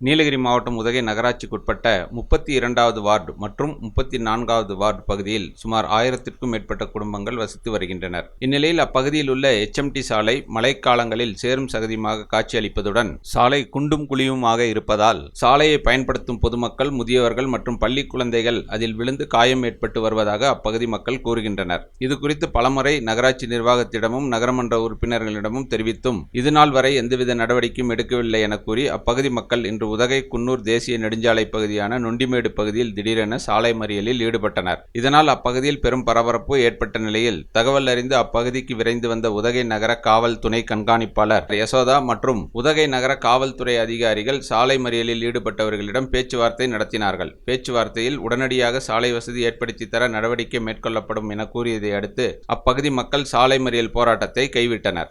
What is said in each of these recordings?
நீலகிரி மாவட்டம் உதகை நகராட்சிக்குட்பட்ட முப்பத்தி இரண்டாவது வார்டு மற்றும் முப்பத்தி நான்காவது வார்டு பகுதியில் சுமார் ஆயிரத்திற்கும் மேற்பட்ட குடும்பங்கள் வசித்து வருகின்றனர். இந்நிலையில் அப்பகுதியில் உள்ள எச்எம்டி சாலை மழைக்காலங்களில் சேரும் சகதியுமாக காட்சியளிப்பதுடன் சாலை குண்டும் குழியுமாக இருப்பதால் சாலையை பயன்படுத்தும் பொதுமக்கள் முதியவர்கள் மற்றும் பள்ளி குழந்தைகள் அதில் விழுந்து காயம் ஏற்பட்டு வருவதாக அப்பகுதி மக்கள் கூறுகின்றனர். இது குறித்து பலமுறை நகராட்சி நிர்வாகத்திடமும் நகரமன்ற உறுப்பினர்களிடமும் தெரிவித்தும் இதுநாள் வரை எந்தவித நடவடிக்கையும் எடுக்கவில்லை என கூறி அப்பகுதி மக்கள் இன்று உதகை குன்னூர் தேசிய நெடுஞ்சாலை பகுதியான நொண்டிமேடு பகுதியில் திடீரென சாலை மறியலில் ஈடுபட்டனர். இதனால் அப்பகுதியில் பெரும் பரபரப்பு ஏற்பட்ட நிலையில் தகவல் அறிந்து அப்பகுதிக்கு விரைந்து வந்த உதகை நகர காவல் துணை கண்காணிப்பாளர் யசோதா மற்றும் உதகை நகர காவல்துறை அதிகாரிகள் சாலை மறியலில் ஈடுபட்டவர்களிடம் பேச்சுவார்த்தை நடத்தினார்கள். பேச்சுவார்த்தையில் உடனடியாக சாலை வசதி ஏற்படுத்தி தர நடவடிக்கை மேற்கொள்ளப்படும் என கூறியதை அடுத்து அப்பகுதி மக்கள் சாலை மறியல் போராட்டத்தை கைவிட்டனர்.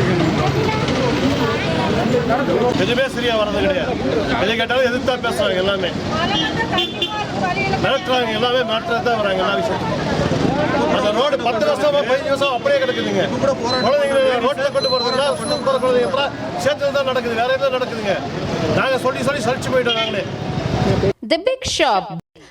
எதுவுமே சரியா வர்றது கிடையாது. எது கேட்டாலும் எதிர்த்தா பேசுறாங்க எல்லாமே. மிரட்டுறாங்க எல்லாமே மிரட்டுறது தான் வராங்க எல்லா விஷயத்துக்கும். அந்த ரோடு பத்து வருஷமா பதினஞ்சு வருஷம் அப்படியே கிடக்குதுங்க. குழந்தைங்க ரோட்ல கொண்டு போறதுன்னா ஸ்கூல் போற குழந்தைங்க அப்புறம் சேர்த்து தான் நடக்குது. வேற எதுவும் நடக்குதுங்க? நாங்க சொல்லி சொல்லி சலிச்சு போயிட்டோம் நாங்களே. The big shop